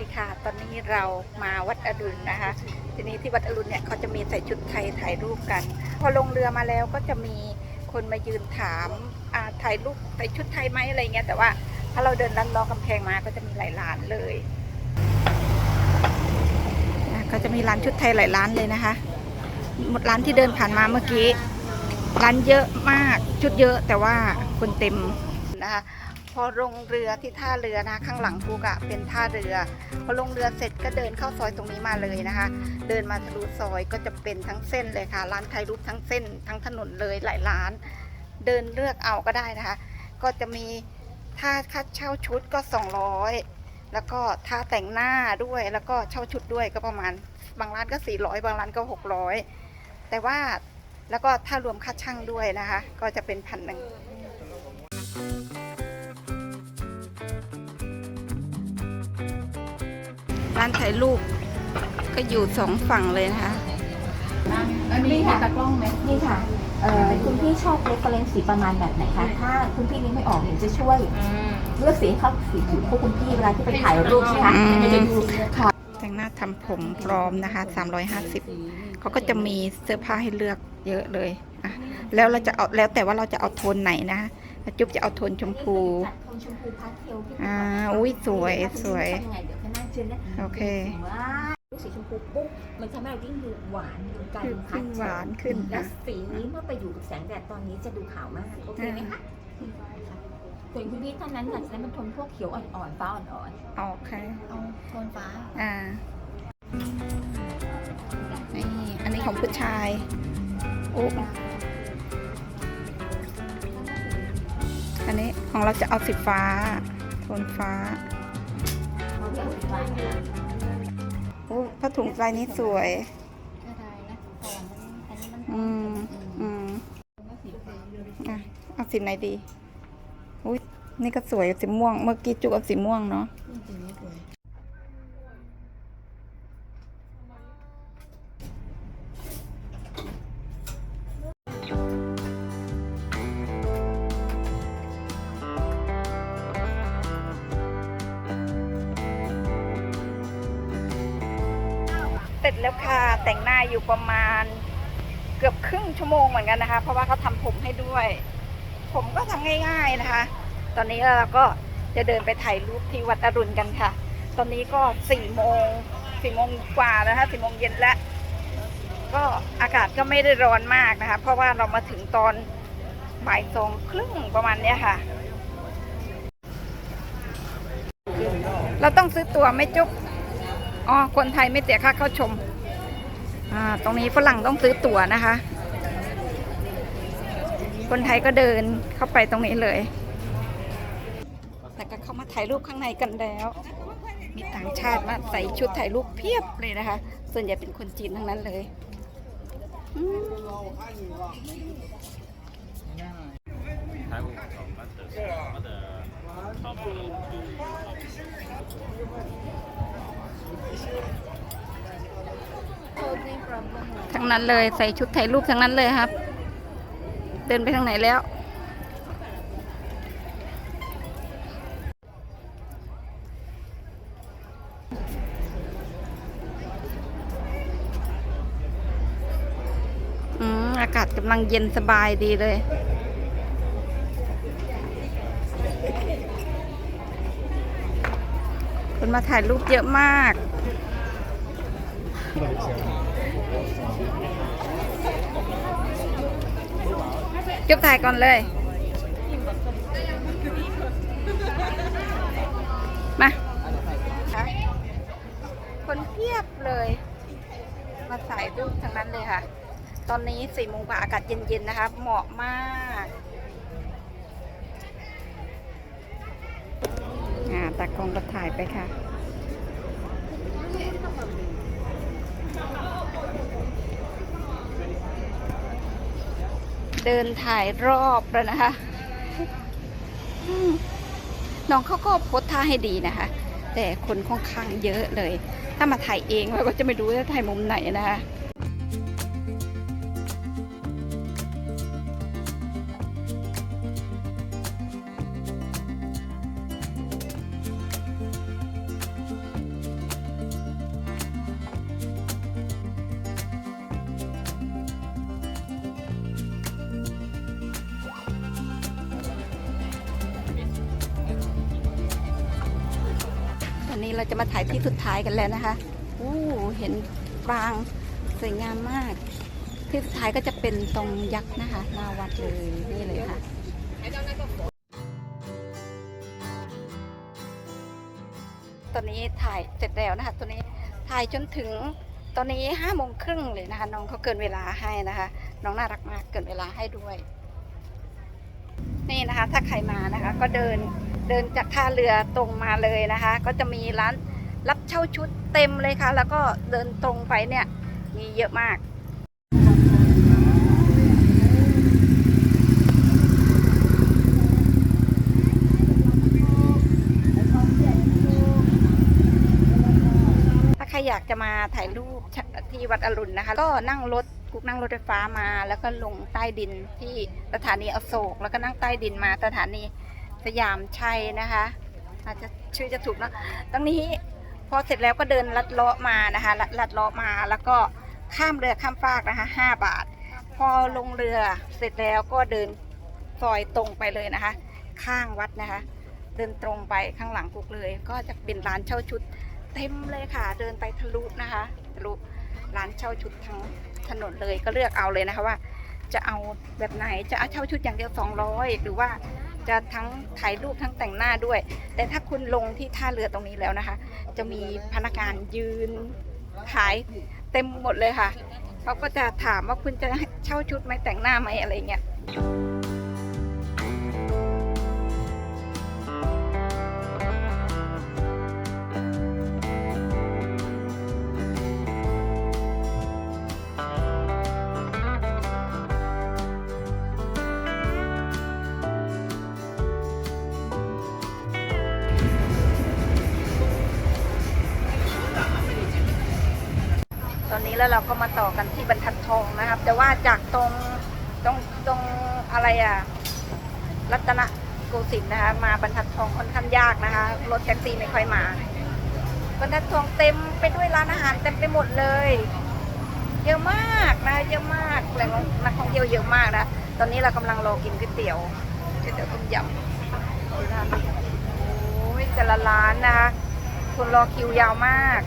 ดีค่ะ ตอนนี้เรามาวัดอรุณนะคะ ทีนี้ที่วัดอรุณเนี่ยเขาจะมีใส่ชุดไทยถ่ายรูปกัน พอลงเรือมาแล้วก็จะมีคนมายืนถามถ่ายรูปใส่ชุดไทยไหมอะไรเงี้ย แต่ว่าถ้าเราเดินลัดล้อกำแพงมาก็จะมีหลายร้านเลยก็จะมีร้านชุดไทยหลายร้านเลยนะคะ หมดร้านที่เดินผ่านมาเมื่อกี้ ร้านเยอะมากชุดเยอะแต่ว่าคนเต็มนะคะ พอลงเรือที่ท่าเรือนะข้างหลังภูกอะเป็นท่าเรือ พอลงเรือเสร็จก็เดินเข้าซอยตรงนี้มาเลยนะคะ เดินมาทะลุซอยก็จะเป็นทั้งเส้นเลยค่ะ ร้านถ่ายรูปทั้งเส้น ทั้งถนนเลยหลายร้าน เดินเลือกเอาก็ได้นะคะ ก็จะมีถ้าค่าเช่าชุดก็ 200 แล้วก็ถ้าแต่งหน้าด้วยแล้วก็เช่าชุดด้วยก็ประมาณบางร้านก็ 400 บางร้านก็ 600 แต่ว่าแล้วก็ถ้ารวมค่าช่างด้วยนะคะ ก็จะเป็นพันหนึ่ง ร้านถ่ายรูปก็อยู่สองฝั่งเลยนะคะอันนี้ค่ะตากล้องไหมนี่ค่ะเอ่อคุณพี่ชอบเรฟเฟรนซ์สีประมาณแบบไหนคะถ้าคุณพี่นึกไม่ออกเห็นจะช่วยเลือกสีให้เข้าสีผิวพวกคุณพี่เวลาที่ไปถ่ายรูปใช่ไหมคะอืมมันจะดูค่ะแต่งหน้าทำผมพร้อมนะคะ 350เขาก็จะมีเสื้อผ้าให้เลือกเยอะเลยอะแล้วเราจะเอาแล้วแต่ว่าเราจะเอาโทนไหนนะจุ๊บจะเอาโทนชมพูจัดโทนชมพูพาสเทลพี่อ่าอุ้ยสวยสวย ทำยังไงเดี๋ยวแค่นั่งเชิญนะโอเคว้าวสีชมพูปุ๊บมันทำให้เรายิ่งดูหวานดูกลายคือเป็นพาขึ้สนเทหวานขึ้นและนะ สีนี้เมื่อไปอยู่กับแสงแดดตอนนี้จะดูขาวมากโอเคไหมคะส่วนคุณพี่ท่านนั้นค่ะจะเป็นโทนพวกเขียวอ่อนๆฟ้าอ่อนโอเค ๆเอาโทนฟ้า อ่า นี่ อันนี้ของผู้ชายอุ๊อันนี้ของเราจะเอาสีฟ้า โทนฟ้า โอ้ผ้าถุงลายนี้สวย อืมอืมอะเอาสีไหนดี อุ้ยนี่ก็สวยสีม่วง เมื่อกี้จุกเอาสีม่วงเนาะ เสร็จแล้วค่ะ แต่งหน้าอยู่ประมาณเกือบครึ่งชั่วโมงเหมือนกันนะคะ เพราะว่าเขาทำผมให้ด้วย ผมก็ทำง่าย ๆนะคะ ตอนนี้เราก็จะเดินไปถ่ายรูปที่วัดอรุณกันค่ะ ตอนนี้ก็สี่โมงสี่โมงกว่านะคะสี่โมงเย็นแล้ว ก็อากาศก็ไม่ได้ร้อนมากนะคะ เพราะว่าเรามาถึงตอนบ่ายสองครึ่งประมาณเนี้ยค่ะ เราต้องซื้อตั๋วไม่จุ๊บ อ๋อ คนไทยไม่เสียค่าเข้าชม อ่า ตรงนี้ฝรั่งต้องซื้อตั๋วนะคะ คนไทยก็เดินเข้าไปตรงนี้เลย แต่ก็เข้ามาถ่ายรูปข้างในกันแล้ว มีต่างชาติมาใส่ชุดถ่ายรูปเพียบเลยนะคะ ส่วนใหญ่เป็นคนจีนทั้งนั้นเลย ทั้งนั้นเลยใส่ชุดถ่ายรูปทั้งนั้นเลยครับ เดินไปทางไหนแล้วอืมอากาศกำลังเย็นสบายดีเลย คนมาถ่ายรูปเยอะมาก จุ๊บถ่ายก่อนเลย มา คนเพียบเลย มาถ่ายรูปทั้งนั้นเลยค่ะ ตอนนี้สี่โมงกว่าอากาศเย็นๆนะคะ เหมาะมาก ตากล้องก็ถ่ายไปค่ะเดินถ่ายรอบแล้วนะคะ น้องเขาก็โพสท่าให้ดีนะคะ แต่คนค่อนข้างเยอะเลย ถ้ามาถ่ายเองเราก็จะไม่รู้ว่าถ่ายมุมไหนนะคะ นี้เราจะมาถ่ายที่สุดท้ายกันแล้วนะคะอู้เห็นปรางสวยงามมาก ที่สุดท้ายก็จะเป็นตรงยักษ์นะคะหนาวัดเลยนี่เลยค่ะตอนนี้ถ่ายเสร็จแล้วนะคะตัวนี้ถ่ายจนถึงตอนนี้ห้าโมงครึ่งเลยนะคะ น้องเขาเกินเวลาให้นะคะ น้องน่ารักมากเกินเวลาให้ด้วย นี่นะคะ ถ้าใครมานะคะ ก็เดิน เดินจากท่าเรือตรงมาเลยนะคะ ก็จะมีร้านรับเช่าชุดเต็มเลยค่ะ แล้วก็เดินตรงไปเนี่ยมีเยอะมากถ้าใครอยากจะมาถ่ายรูปที่วัดอรุณนะคะ ก็นั่งรถกุ๊กนั่งรถไฟฟ้ามา แล้วก็ลงใต้ดินที่สถานีอโศก แล้วก็นั่งใต้ดินมาสถานี สยามชัยนะคะ อาจจะชื่อจะถูกนะตรงนี้พอเสร็จแล้วก็เดินลัดเลาะมานะคะลัดลัดเลาะมาแล้วก็ข้ามเรือข้ามฟากนะคะห้าบาท พอลงเรือเสร็จแล้วก็เดินซอยตรงไปเลยนะคะ ข้างวัดนะคะ เดินตรงไปข้างหลังกุกเลย ก็จะเป็นร้านเช่าชุดเต็มเลยค่ะ เดินไปทะลุนะคะทะลุร้านเช่าชุดทั้งถนนเลยก็เลือกเอาเลยนะคะว่า จะเอาแบบไหนจะเอาเช่าชุดอย่างเดียว200หรือว่า จะทั้งถ่ายรูปทั้งแต่งหน้าด้วย แต่ถ้าคุณลงที่ท่าเรือตรงนี้แล้วนะคะ จะมีพนักงานยืนขายเต็มหมดเลยค่ะเขาก็จะถามว่าคุณจะเช่าชุดไหมแต่งหน้าไหมอะไรเงี้ย แล้วเราก็มาต่อกันที่บรรทัดทองนะครับ แต่ว่าจากตรงตรงตรงอะไรอะรัตนโกสินทร์นะคะมาบรรทัดทองค่อนข้างยากนะคะรถแท็กซี่ไม่ค่อยมาบรรทัดทองเต็มไปด้วยร้านอาหารเต็มไปหมดเลย เยอะมากนะเยอะมากแหล่งนักท่องเที่ยวเยอะมากนะตอนนี้เรากำลังรอกินก๋วยเตี๋ยวก๋วยเตี๋ยวต้มยำดูนะโอ้ยแต่ละร้านนะคะคนรอคิวยาวมาก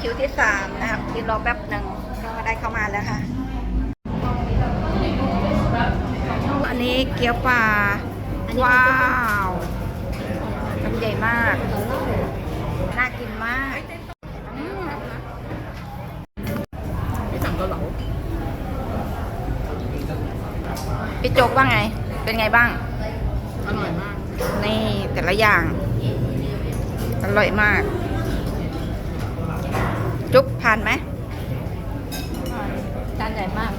คิวที่สามนะครับยืนรอแป๊บหนึ่งก็ได้เข้ามาแล้วค่ะ อันนี้เกี๊ยวปลาว้าวลำใหญ่มาก น่ากินมากอืมพี่สั่งเกาเหลาพี่โจ๊กว่าไง เป็นไงบ้าง อร่อยมาก นี่แต่ละอย่าง อร่อยมาก จุ๊บผ่านไหมจานใหญ่มาก